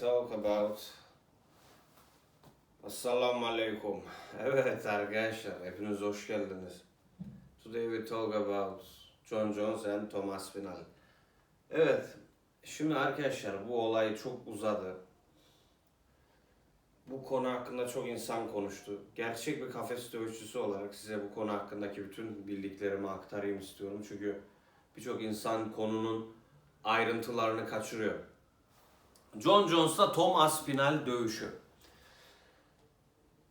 talk about Assalamu alaikum. Evet arkadaşlar hepiniz hoş geldiniz. Today we talk about John Jones and Thomas Final. Evet şimdi arkadaşlar bu olay çok uzadı. Bu konu hakkında çok insan konuştu. Gerçek bir kafes dövüşçüsü olarak size bu konu hakkındaki bütün bildiklerimi aktarayım istiyorum. Çünkü birçok insan konunun ayrıntılarını kaçırıyor. John Jones'la Tom Aspinall dövüşü.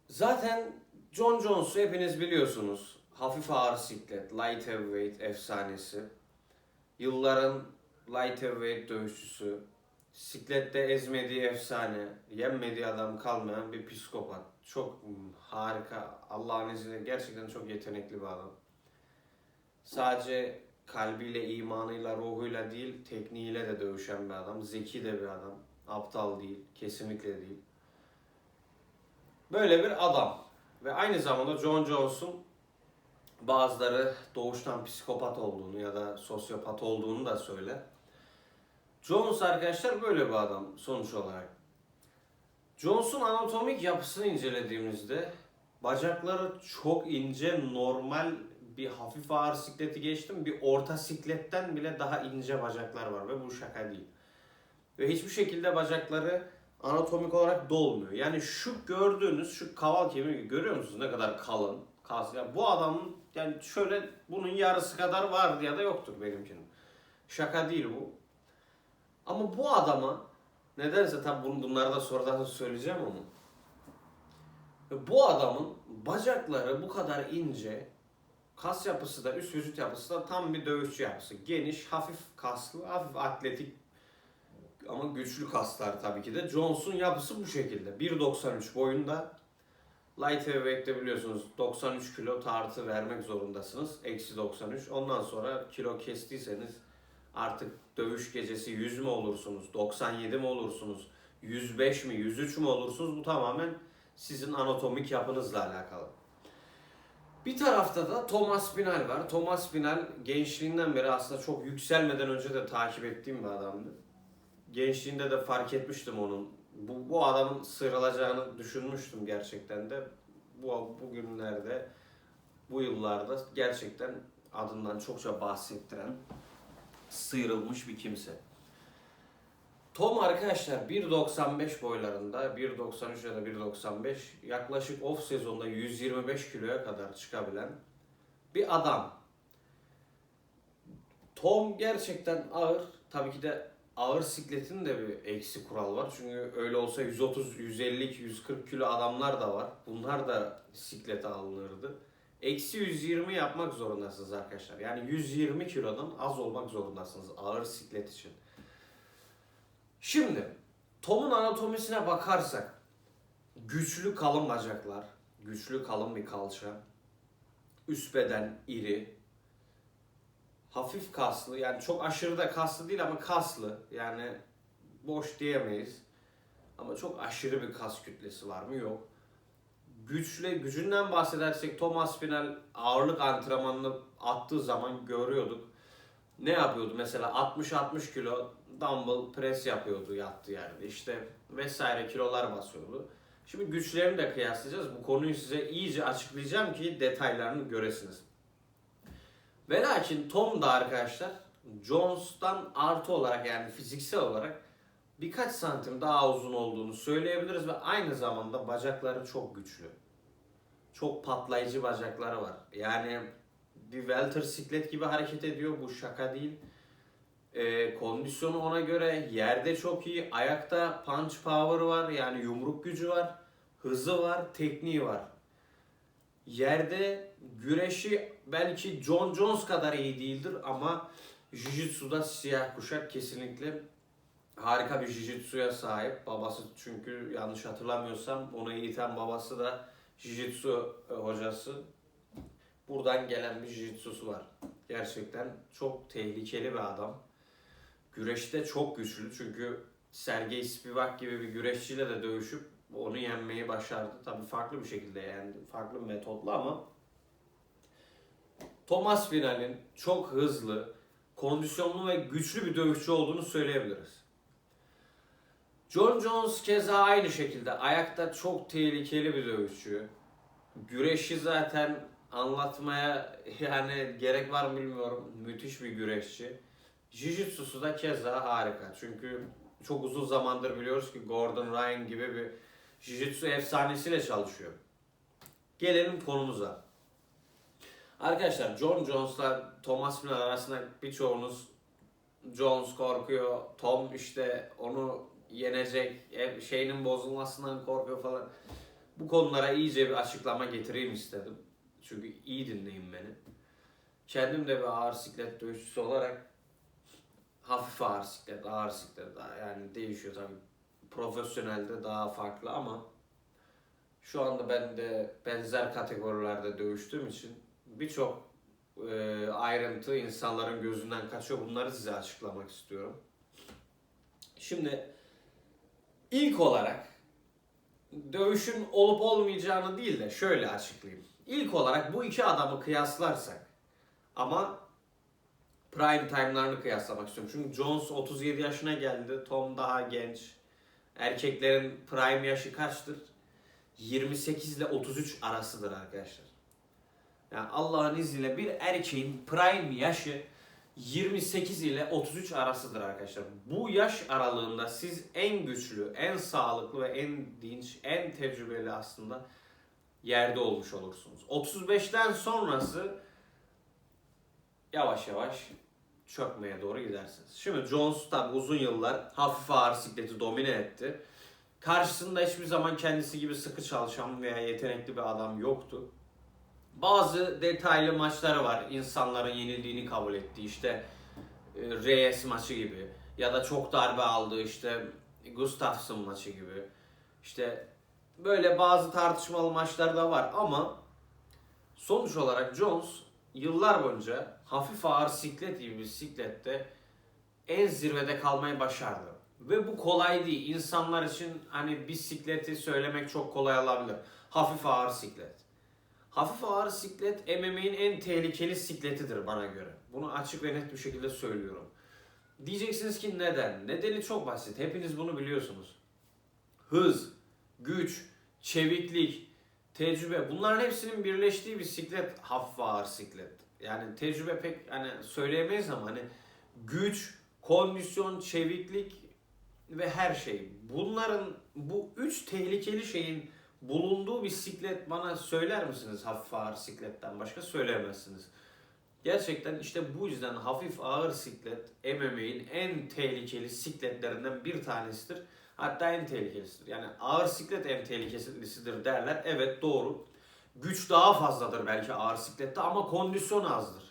Zaten John Jones'u hepiniz biliyorsunuz. Hafif ağır siklet, light heavyweight efsanesi. Yılların light heavyweight dövüşçüsü. Siklette ezmediği efsane, yenmediği adam kalmayan bir psikopat. Çok harika, Allah'ın izniyle gerçekten çok yetenekli bir adam. Sadece kalbiyle, imanıyla, ruhuyla değil, tekniğiyle de dövüşen bir adam. Zeki de bir adam. Aptal değil, kesinlikle değil. Böyle bir adam. Ve aynı zamanda John Jones'un bazıları doğuştan psikopat olduğunu ya da sosyopat olduğunu da söyler. Jones arkadaşlar böyle bir adam sonuç olarak. Jones'un anatomik yapısını incelediğimizde bacakları çok ince, normal bir hafif ağır sikleti geçtim. Bir orta sikletten bile daha ince bacaklar var ve bu şaka değil. Ve hiçbir şekilde bacakları anatomik olarak dolmuyor. Yani şu gördüğünüz şu kaval kemiği görüyor musunuz ne kadar kalın? Kas. Yani bu adamın yani şöyle bunun yarısı kadar vardı ya da yoktur benimkinin. Şaka değil bu. Ama bu adama nedense tabi bunu, bunları da sonradan söyleyeceğim ama bu adamın bacakları bu kadar ince, kas yapısı da üst vücut yapısı da tam bir dövüşçü yapısı. Geniş, hafif kaslı, hafif atletik ama güçlü kaslar tabii ki de. Jones'un yapısı bu şekilde. 1.93 boyunda. Light heavyweight'te biliyorsunuz 93 kilo tartı vermek zorundasınız. Eksi 93. Ondan sonra kilo kestiyseniz artık dövüş gecesi 100 mü olursunuz, 97 mi olursunuz, 105 mi, 103 mü olursunuz bu tamamen sizin anatomik yapınızla alakalı. Bir tarafta da Thomas Spinal var. Thomas Spinal gençliğinden beri aslında çok yükselmeden önce de takip ettiğim bir adamdı. Gençliğinde de fark etmiştim onun. Bu, bu adamın sıyrılacağını düşünmüştüm gerçekten de. Bu bugünlerde, bu yıllarda gerçekten adından çokça bahsettiren sıyrılmış bir kimse. Tom arkadaşlar 1.95 boylarında, 1.93 ya da 1.95 yaklaşık off sezonda 125 kiloya kadar çıkabilen bir adam. Tom gerçekten ağır. Tabii ki de ağır sikletin de bir eksi kural var. Çünkü öyle olsa 130, 150, 140 kilo adamlar da var. Bunlar da siklete alınırdı. Eksi 120 yapmak zorundasınız arkadaşlar. Yani 120 kilodan az olmak zorundasınız ağır siklet için. Şimdi Tom'un anatomisine bakarsak güçlü kalın bacaklar, güçlü kalın bir kalça, üst beden iri, hafif kaslı yani çok aşırı da kaslı değil ama kaslı yani boş diyemeyiz. Ama çok aşırı bir kas kütlesi var mı? Yok güçle gücünden bahsedersek Thomas Spinal ağırlık antrenmanını attığı zaman görüyorduk. Ne yapıyordu mesela 60-60 kilo dumbbell press yapıyordu yattığı yerde işte vesaire kilolar basıyordu. Şimdi güçlerini de kıyaslayacağız. Bu konuyu size iyice açıklayacağım ki detaylarını göresiniz. Ve lakin Tom da arkadaşlar Jones'tan artı olarak yani fiziksel olarak birkaç santim daha uzun olduğunu söyleyebiliriz ve aynı zamanda bacakları çok güçlü. Çok patlayıcı bacakları var. Yani bir welter siklet gibi hareket ediyor. Bu şaka değil. Ee, kondisyonu ona göre yerde çok iyi. Ayakta punch power var. Yani yumruk gücü var. Hızı var. Tekniği var. Yerde güreşi belki John Jones kadar iyi değildir ama Jiu-Jitsu'da siyah kuşak kesinlikle harika bir jiu-jitsu'ya sahip. Babası çünkü yanlış hatırlamıyorsam onu eğiten babası da jiu-jitsu e, hocası. Buradan gelen bir jiu-jitsu'su var. Gerçekten çok tehlikeli bir adam. Güreşte çok güçlü çünkü Sergey Spivak gibi bir güreşçiyle de dövüşüp onu yenmeyi başardı. Tabii farklı bir şekilde yendi. Farklı bir metotla ama Thomas Final'in çok hızlı, kondisyonlu ve güçlü bir dövüşçü olduğunu söyleyebiliriz. John Jones keza aynı şekilde ayakta çok tehlikeli bir dövüşçü. Güreşi zaten anlatmaya yani gerek var mı bilmiyorum. Müthiş bir güreşçi. Jiu-Jitsu'su da keza harika. Çünkü çok uzun zamandır biliyoruz ki Gordon Ryan gibi bir Jiu-Jitsu efsanesiyle çalışıyor. Gelelim konumuza. Arkadaşlar John Jones'la Thomas Miller arasında birçoğunuz Jones korkuyor, Tom işte onu yenecek, şeyinin bozulmasından korkuyor falan. Bu konulara iyice bir açıklama getireyim istedim. Çünkü iyi dinleyin beni. Kendim de bir ağır siklet dövüşçüsü olarak hafif ağır siklet, ağır siklet yani değişiyor tabii. Profesyonelde daha farklı ama şu anda ben de benzer kategorilerde dövüştüğüm için birçok e, ayrıntı insanların gözünden kaçıyor. Bunları size açıklamak istiyorum. Şimdi ilk olarak dövüşün olup olmayacağını değil de şöyle açıklayayım. İlk olarak bu iki adamı kıyaslarsak ama prime time'larını kıyaslamak istiyorum. Çünkü Jones 37 yaşına geldi. Tom daha genç. Erkeklerin prime yaşı kaçtır? 28 ile 33 arasıdır arkadaşlar. Yani Allah'ın izniyle bir erkeğin prime yaşı 28 ile 33 arasıdır arkadaşlar. Bu yaş aralığında siz en güçlü, en sağlıklı ve en dinç, en tecrübeli aslında yerde olmuş olursunuz. 35'ten sonrası yavaş yavaş çökmeye doğru gidersiniz. Şimdi Jones tabi uzun yıllar hafif ağır sikleti domine etti. Karşısında hiçbir zaman kendisi gibi sıkı çalışan veya yetenekli bir adam yoktu. Bazı detaylı maçları var. İnsanların yenildiğini kabul ettiği işte e, Reyes maçı gibi ya da çok darbe aldığı işte Gustafsson maçı gibi. İşte böyle bazı tartışmalı maçlar da var ama sonuç olarak Jones yıllar boyunca hafif ağır siklet gibi bir siklette en zirvede kalmayı başardı. Ve bu kolay değil. İnsanlar için hani bisikleti söylemek çok kolay olabilir. Hafif ağır siklet. Hafif ağır siklet MMA'in en tehlikeli sikletidir bana göre. Bunu açık ve net bir şekilde söylüyorum. Diyeceksiniz ki neden? Nedeni çok basit. Hepiniz bunu biliyorsunuz. Hız, güç, çeviklik, tecrübe bunların hepsinin birleştiği bir siklet hafif ağır siklet. Yani tecrübe pek hani söyleyemeyiz ama hani güç, kondisyon, çeviklik ve her şey. Bunların bu üç tehlikeli şeyin bulunduğu bir siklet bana söyler misiniz hafif ağır sikletten başka söyleyemezsiniz. Gerçekten işte bu yüzden hafif ağır siklet MMA'in en tehlikeli sikletlerinden bir tanesidir. Hatta en tehlikelisidir. Yani ağır siklet en tehlikelisidir derler. Evet doğru. Güç daha fazladır belki ağır siklette ama kondisyon azdır.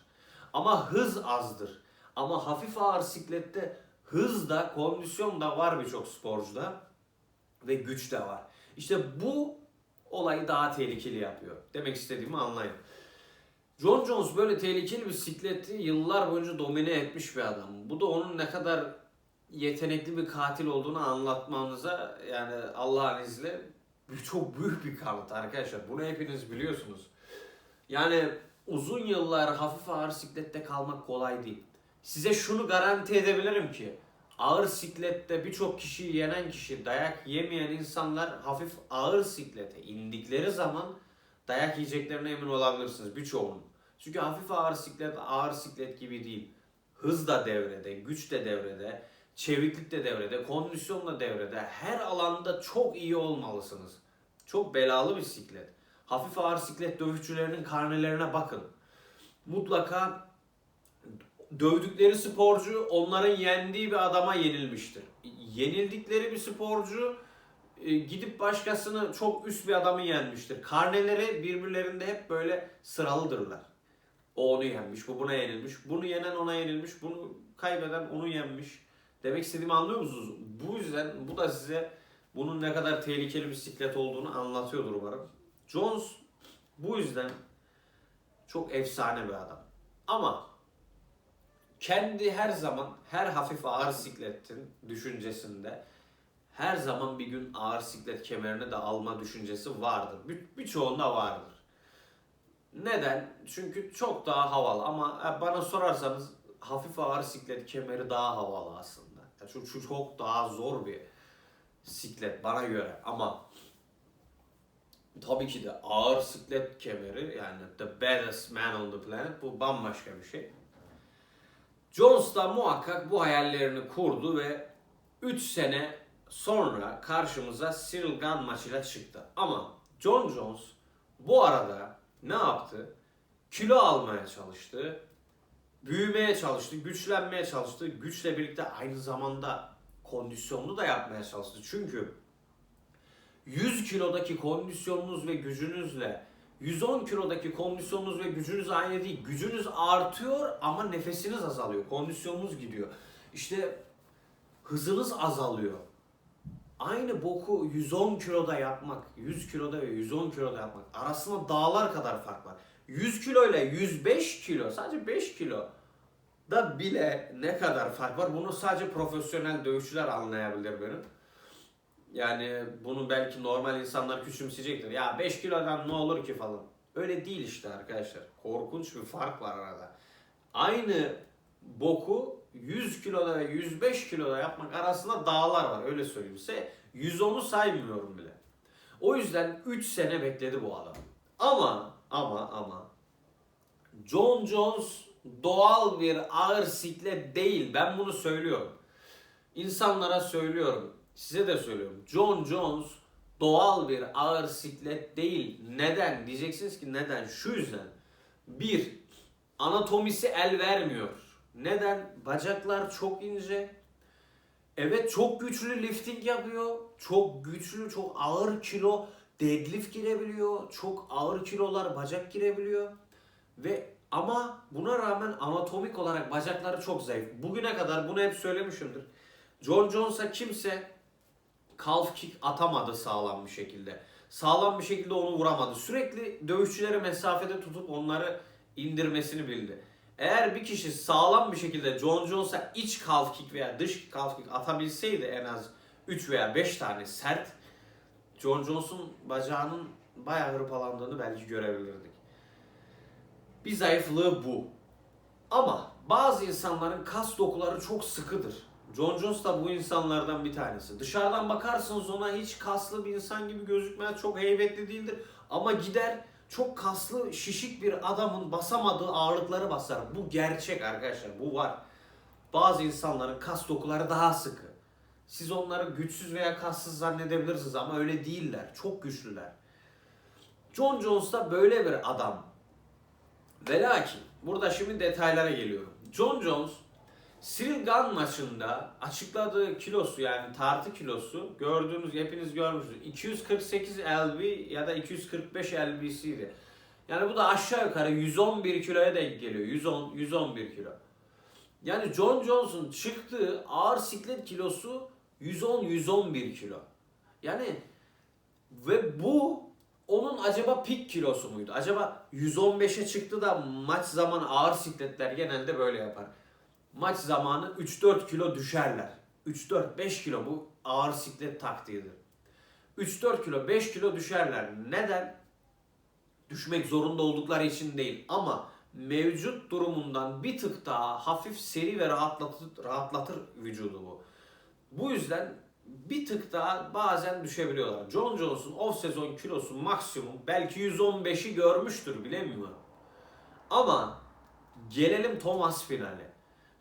Ama hız azdır. Ama hafif ağır siklette hız da kondisyon da var birçok sporcuda ve güç de var. İşte bu olayı daha tehlikeli yapıyor. Demek istediğimi anlayın. John Jones böyle tehlikeli bir sikleti yıllar boyunca domine etmiş bir adam. Bu da onun ne kadar yetenekli bir katil olduğunu anlatmanıza yani Allah'ın izniyle çok büyük bir kanıt arkadaşlar. Bunu hepiniz biliyorsunuz. Yani uzun yıllar hafif ağır siklette kalmak kolay değil. Size şunu garanti edebilirim ki ağır siklette birçok kişiyi yenen kişi, dayak yemeyen insanlar hafif ağır siklete indikleri zaman dayak yiyeceklerine emin olabilirsiniz birçoğunun. Çünkü hafif ağır siklet ağır siklet gibi değil. Hız da devrede, güç de devrede, çeviklik de devrede, kondisyon da devrede. Her alanda çok iyi olmalısınız. Çok belalı bir siklet. Hafif ağır siklet dövüşçülerinin karnelerine bakın. Mutlaka dövdükleri sporcu onların yendiği bir adama yenilmiştir. Yenildikleri bir sporcu e, gidip başkasını çok üst bir adamı yenmiştir. Karneleri birbirlerinde hep böyle sıralıdırlar. O onu yenmiş, bu buna yenilmiş, bunu yenen ona yenilmiş, bunu kaybeden onu yenmiş. Demek istediğimi anlıyor musunuz? Bu yüzden bu da size bunun ne kadar tehlikeli bir siklet olduğunu anlatıyordur umarım. Jones bu yüzden çok efsane bir adam. Ama kendi her zaman her hafif ağır sikletin düşüncesinde her zaman bir gün ağır siklet kemerini de alma düşüncesi vardır. Bir, birçoğunda vardır. Neden? Çünkü çok daha havalı ama bana sorarsanız hafif ağır siklet kemeri daha havalı aslında. Şu, şu çok daha zor bir siklet bana göre ama tabii ki de ağır siklet kemeri yani the baddest man on the planet bu bambaşka bir şey. Jones da muhakkak bu hayallerini kurdu ve 3 sene sonra karşımıza Cyril Gunn maçıyla çıktı. Ama John Jones bu arada ne yaptı? Kilo almaya çalıştı. Büyümeye çalıştı, güçlenmeye çalıştı. Güçle birlikte aynı zamanda kondisyonlu da yapmaya çalıştı. Çünkü 100 kilodaki kondisyonunuz ve gücünüzle 110 kilodaki kondisyonunuz ve gücünüz aynı değil. Gücünüz artıyor ama nefesiniz azalıyor. Kondisyonunuz gidiyor. İşte hızınız azalıyor. Aynı boku 110 kiloda yapmak, 100 kiloda ve 110 kiloda yapmak arasında dağlar kadar fark var. 100 kilo ile 105 kilo, sadece 5 kilo da bile ne kadar fark var bunu sadece profesyonel dövüşçüler anlayabilir benim. Yani bunu belki normal insanlar küçümseyecektir. Ya 5 kilodan ne olur ki falan. Öyle değil işte arkadaşlar. Korkunç bir fark var arada. Aynı boku 100 kiloda ve 105 kiloda yapmak arasında dağlar var öyle söyleyeyim size. 110'u saymıyorum bile. O yüzden 3 sene bekledi bu adam. Ama ama ama John Jones doğal bir ağır siklet değil. Ben bunu söylüyorum. İnsanlara söylüyorum. Size de söylüyorum. John Jones doğal bir ağır siklet değil. Neden? Diyeceksiniz ki neden? Şu yüzden. Bir, anatomisi el vermiyor. Neden? Bacaklar çok ince. Evet çok güçlü lifting yapıyor. Çok güçlü, çok ağır kilo deadlift girebiliyor. Çok ağır kilolar bacak girebiliyor. Ve ama buna rağmen anatomik olarak bacakları çok zayıf. Bugüne kadar bunu hep söylemişimdir. John Jones'a kimse calf kick atamadı sağlam bir şekilde. Sağlam bir şekilde onu vuramadı. Sürekli dövüşçüleri mesafede tutup onları indirmesini bildi. Eğer bir kişi sağlam bir şekilde John Jones'a iç calf kick veya dış calf kick atabilseydi en az 3 veya 5 tane sert John Jones'un bacağının bayağı hırpalandığını belki görebilirdik. Bir zayıflığı bu. Ama bazı insanların kas dokuları çok sıkıdır. John Jones da bu insanlardan bir tanesi. Dışarıdan bakarsınız ona hiç kaslı bir insan gibi gözükmez. Çok heybetli değildir. Ama gider çok kaslı şişik bir adamın basamadığı ağırlıkları basar. Bu gerçek arkadaşlar. Bu var. Bazı insanların kas dokuları daha sıkı. Siz onları güçsüz veya kassız zannedebilirsiniz ama öyle değiller. Çok güçlüler. John Jones da böyle bir adam. Ve lakin burada şimdi detaylara geliyorum. John Jones Cyril Gunn maçında açıkladığı kilosu yani tartı kilosu gördüğünüz hepiniz görmüşsünüz. 248 lb ya da 245 lb'siydi. Yani bu da aşağı yukarı 111 kiloya denk geliyor. 110 111 kilo. Yani John Jones'un çıktığı ağır siklet kilosu 110-111 kilo. Yani ve bu onun acaba pik kilosu muydu? Acaba 115'e çıktı da maç zamanı ağır sikletler genelde böyle yapar. Maç zamanı 3-4 kilo düşerler. 3-4-5 kilo bu ağır siklet taktiğidir. 3-4 kilo 5 kilo düşerler. Neden? Düşmek zorunda oldukları için değil ama mevcut durumundan bir tık daha hafif seri ve rahatlatır, rahatlatır vücudu bu. Bu yüzden bir tık daha bazen düşebiliyorlar. John Jones'un off sezon kilosu maksimum belki 115'i görmüştür bilemiyorum. Ama gelelim Thomas finale.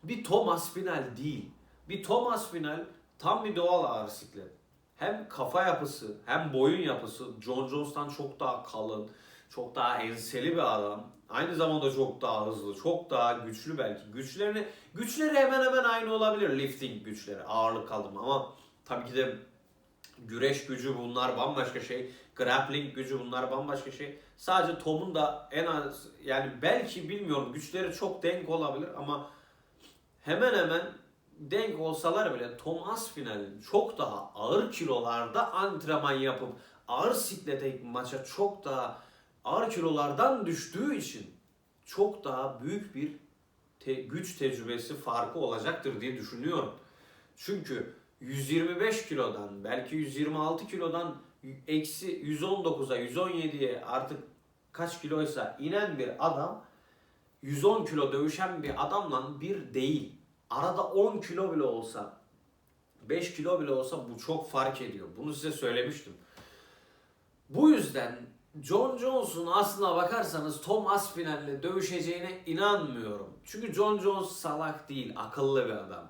Bir Thomas final değil. Bir Thomas final tam bir doğal ağır siklet. Hem kafa yapısı hem boyun yapısı John Jones'tan çok daha kalın, çok daha enseli bir adam. Aynı zamanda çok daha hızlı, çok daha güçlü belki. Güçlerini güçleri hemen hemen aynı olabilir lifting güçleri, ağırlık kaldırma ama tabii ki de güreş gücü bunlar bambaşka şey. Grappling gücü bunlar bambaşka şey. Sadece Tom'un da en az yani belki bilmiyorum güçleri çok denk olabilir ama hemen hemen denk olsalar bile Thomas finali çok daha ağır kilolarda antrenman yapıp ağır siklete maça çok daha ağır kilolardan düştüğü için çok daha büyük bir te- güç tecrübesi farkı olacaktır diye düşünüyorum. Çünkü 125 kilodan belki 126 kilodan eksi 119'a 117'ye artık kaç kiloysa inen bir adam 110 kilo dövüşen bir adamla bir değil. Arada 10 kilo bile olsa 5 kilo bile olsa bu çok fark ediyor. Bunu size söylemiştim. Bu yüzden John Jones'un aslına bakarsanız Tom Aspinall'le dövüşeceğine inanmıyorum. Çünkü John Jones salak değil, akıllı bir adam.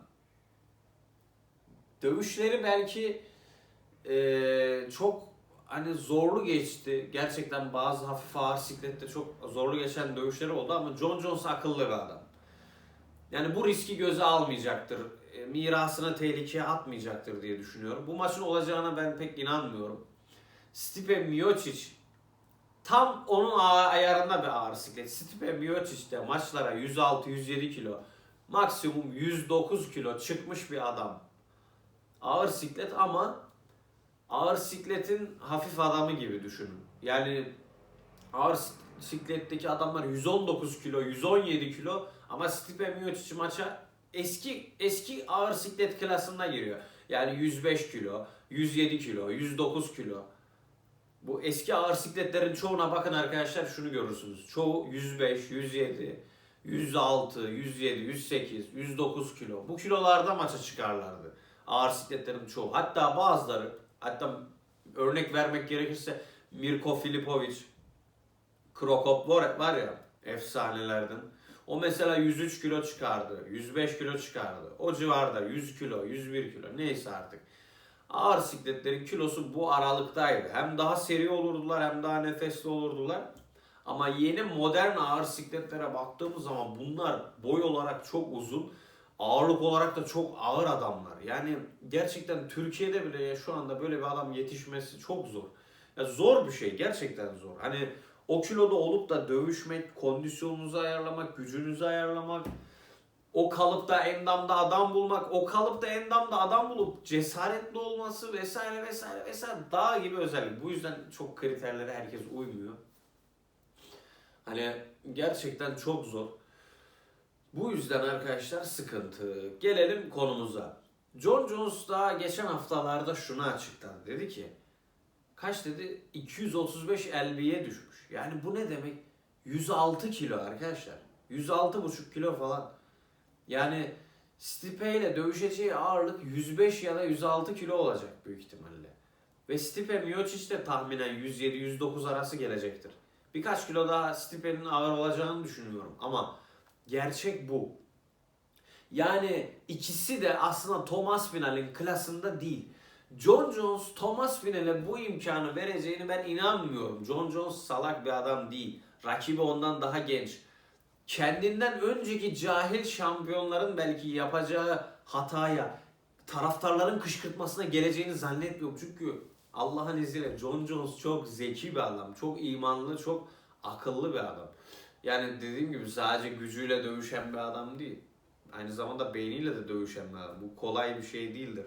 Dövüşleri belki eee, çok hani zorlu geçti. Gerçekten bazı hafif ağır siklette çok zorlu geçen dövüşleri oldu ama John Jones akıllı bir adam. Yani bu riski göze almayacaktır. E, mirasını tehlikeye atmayacaktır diye düşünüyorum. Bu maçın olacağına ben pek inanmıyorum. Stipe Miocic tam onun ayarında bir ağır siklet. Stipe Miocic de maçlara 106-107 kilo, maksimum 109 kilo çıkmış bir adam. Ağır siklet ama ağır sikletin hafif adamı gibi düşünün. Yani ağır sikletteki adamlar 119 kilo, 117 kilo ama Stipe Miocic maça eski eski ağır siklet klasına giriyor. Yani 105 kilo, 107 kilo, 109 kilo. Bu eski ağır sikletlerin çoğuna bakın arkadaşlar şunu görürsünüz. Çoğu 105, 107, 106, 107, 108, 109 kilo. Bu kilolarda maça çıkarlardı. Ağır sikletlerin çoğu. Hatta bazıları, hatta örnek vermek gerekirse Mirko Filipovic, Krokop var, ya efsanelerden. O mesela 103 kilo çıkardı, 105 kilo çıkardı. O civarda 100 kilo, 101 kilo neyse artık. Ağır sikletlerin kilosu bu aralıktaydı. Hem daha seri olurdular hem daha nefesli olurdular. Ama yeni modern ağır sikletlere baktığımız zaman bunlar boy olarak çok uzun, ağırlık olarak da çok ağır adamlar. Yani gerçekten Türkiye'de bile şu anda böyle bir adam yetişmesi çok zor. Ya zor bir şey, gerçekten zor. Hani o kiloda olup da dövüşmek, kondisyonunuzu ayarlamak, gücünüzü ayarlamak, o kalıpta endamda adam bulmak, o kalıpta endamda adam bulup cesaretli olması vesaire vesaire vesaire dağ gibi özellik. Bu yüzden çok kriterlere herkes uymuyor. Hani gerçekten çok zor. Bu yüzden arkadaşlar sıkıntı. Gelelim konumuza. John Jones daha geçen haftalarda şunu açıkladı. Dedi ki kaç dedi? 235 lb'ye düşmüş. Yani bu ne demek? 106 kilo arkadaşlar. 106,5 kilo falan. Yani Stipe ile dövüşeceği ağırlık 105 ya da 106 kilo olacak büyük ihtimalle. Ve Stipe Miocic de tahminen 107-109 arası gelecektir. Birkaç kilo daha Stipe'nin ağır olacağını düşünüyorum ama gerçek bu. Yani ikisi de aslında Thomas Final'in klasında değil. John Jones Thomas Final'e bu imkanı vereceğini ben inanmıyorum. John Jones salak bir adam değil. Rakibi ondan daha genç. Kendinden önceki cahil şampiyonların belki yapacağı hataya, taraftarların kışkırtmasına geleceğini zannetmiyorum. Çünkü Allah'ın izniyle John Jones çok zeki bir adam, çok imanlı, çok akıllı bir adam. Yani dediğim gibi sadece gücüyle dövüşen bir adam değil. Aynı zamanda beyniyle de dövüşen bir adam. Bu kolay bir şey değildir.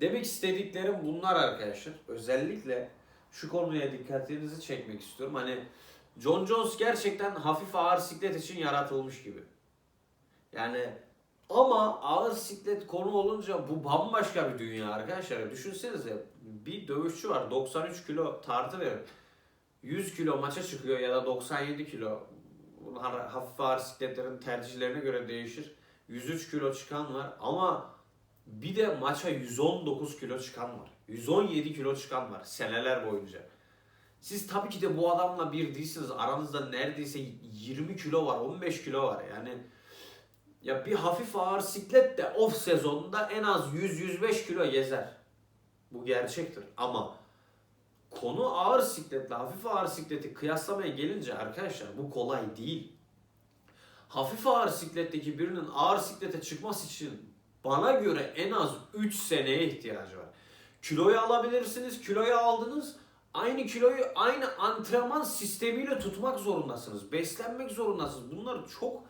Demek istediklerim bunlar arkadaşlar. Özellikle şu konuya dikkatinizi çekmek istiyorum. Hani John Jones gerçekten hafif ağır siklet için yaratılmış gibi. Yani ama ağır siklet konu olunca bu bambaşka bir dünya arkadaşlar. Düşünsenize bir dövüşçü var 93 kilo tartı verir. 100 kilo maça çıkıyor ya da 97 kilo. Bunlar hafif ağır sikletlerin tercihlerine göre değişir. 103 kilo çıkan var ama bir de maça 119 kilo çıkan var. 117 kilo çıkan var seneler boyunca. Siz tabii ki de bu adamla bir değilsiniz. Aranızda neredeyse 20 kilo var, 15 kilo var. Yani ya bir hafif ağır siklet de off sezonunda en az 100-105 kilo gezer. Bu gerçektir. Ama konu ağır sikletle hafif ağır sikleti kıyaslamaya gelince arkadaşlar bu kolay değil. Hafif ağır sikletteki birinin ağır siklete çıkması için bana göre en az 3 seneye ihtiyacı var. Kiloyu alabilirsiniz, kiloyu aldınız aynı kiloyu aynı antrenman sistemiyle tutmak zorundasınız. Beslenmek zorundasınız. Bunlar çok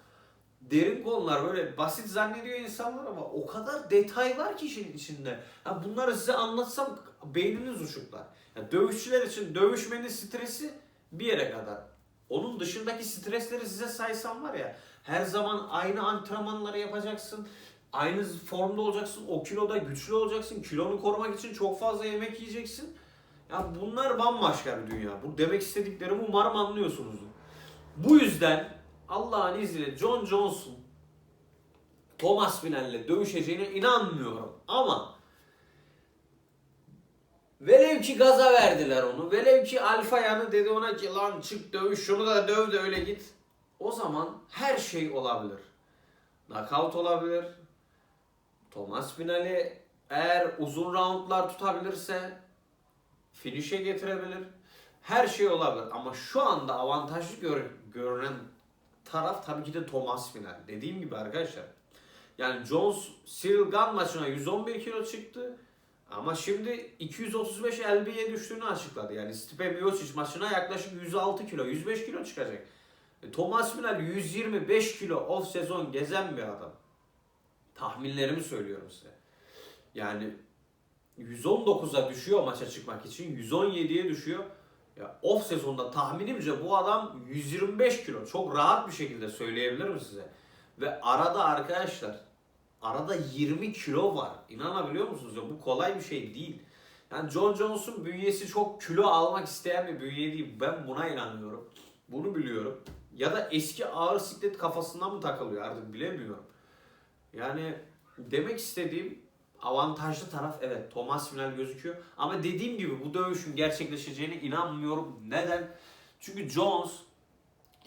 derin konular. Böyle basit zannediyor insanlar ama o kadar detay var ki işin içinde. Ya bunları size anlatsam beyniniz uçuklar. Ya dövüşçüler için dövüşmenin stresi bir yere kadar. Onun dışındaki stresleri size saysam var ya her zaman aynı antrenmanları yapacaksın. Aynı formda olacaksın. O kiloda güçlü olacaksın. Kilonu korumak için çok fazla yemek yiyeceksin. Ya bunlar bambaşka bir dünya. Bu demek istediklerimi umarım anlıyorsunuz. Bu yüzden Allah'ın izniyle John Jones'un Thomas Final'le dövüşeceğine inanmıyorum. Ama Velev ki gaza verdiler onu. Velev ki alfa yanı dedi ona ki lan çık dövüş şunu da döv de öyle git. O zaman her şey olabilir. Knockout olabilir. Thomas finali eğer uzun roundlar tutabilirse finish'e getirebilir. Her şey olabilir ama şu anda avantajlı gör- görünen taraf tabii ki de Thomas final. Dediğim gibi arkadaşlar. Yani Jones Cyril Gunn maçına 111 kilo çıktı. Ama şimdi 235 LB'ye düştüğünü açıkladı. Yani Stipe Miocic maçına yaklaşık 106 kilo, 105 kilo çıkacak. E, Thomas Müller 125 kilo off sezon gezen bir adam. Tahminlerimi söylüyorum size. Yani 119'a düşüyor maça çıkmak için. 117'ye düşüyor. Ya off sezonda tahminimce bu adam 125 kilo. Çok rahat bir şekilde söyleyebilirim size. Ve arada arkadaşlar arada 20 kilo var. İnanabiliyor musunuz? Ya bu kolay bir şey değil. Yani John Jones'un bünyesi çok kilo almak isteyen bir bünye değil. Ben buna inanıyorum. Bunu biliyorum. Ya da eski ağır siklet kafasından mı takılıyor artık bilemiyorum. Yani demek istediğim avantajlı taraf evet Thomas final gözüküyor. Ama dediğim gibi bu dövüşün gerçekleşeceğine inanmıyorum. Neden? Çünkü Jones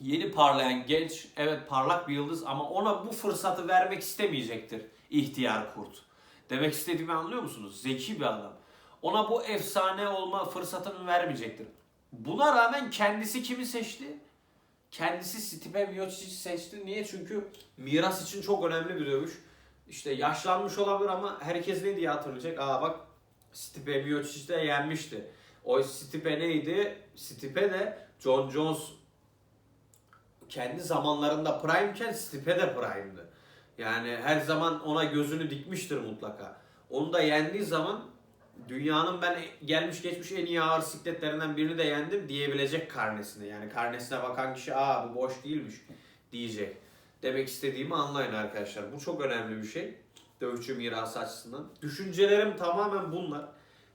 yeni parlayan genç, evet parlak bir yıldız ama ona bu fırsatı vermek istemeyecektir ihtiyar kurt. Demek istediğimi anlıyor musunuz? Zeki bir adam. Ona bu efsane olma fırsatını vermeyecektir. Buna rağmen kendisi kimi seçti? Kendisi Stipe Miocic'i seçti. Niye? Çünkü miras için çok önemli bir dövüş. İşte yaşlanmış olabilir ama herkes ne diye hatırlayacak? Aa bak Stipe Miocic de yenmişti. O Stipe neydi? Stipe de John Jones kendi zamanlarında prime'ken Stipe de prime'dı. Yani her zaman ona gözünü dikmiştir mutlaka. Onu da yendiği zaman dünyanın ben gelmiş geçmiş en iyi ağır sikletlerinden birini de yendim diyebilecek karnesine. Yani karnesine bakan kişi aa bu boş değilmiş diyecek. Demek istediğimi anlayın arkadaşlar. Bu çok önemli bir şey. Dövüşçü mirası açısından. Düşüncelerim tamamen bunlar.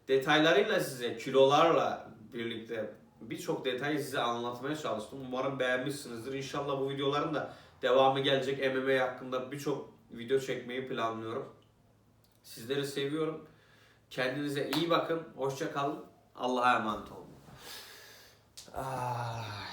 Detaylarıyla size, kilolarla birlikte birçok detayı size anlatmaya çalıştım. Umarım beğenmişsinizdir. İnşallah bu videoların da devamı gelecek. MMA hakkında birçok video çekmeyi planlıyorum. Sizleri seviyorum. Kendinize iyi bakın. Hoşça kalın. Allah'a emanet olun. Ah.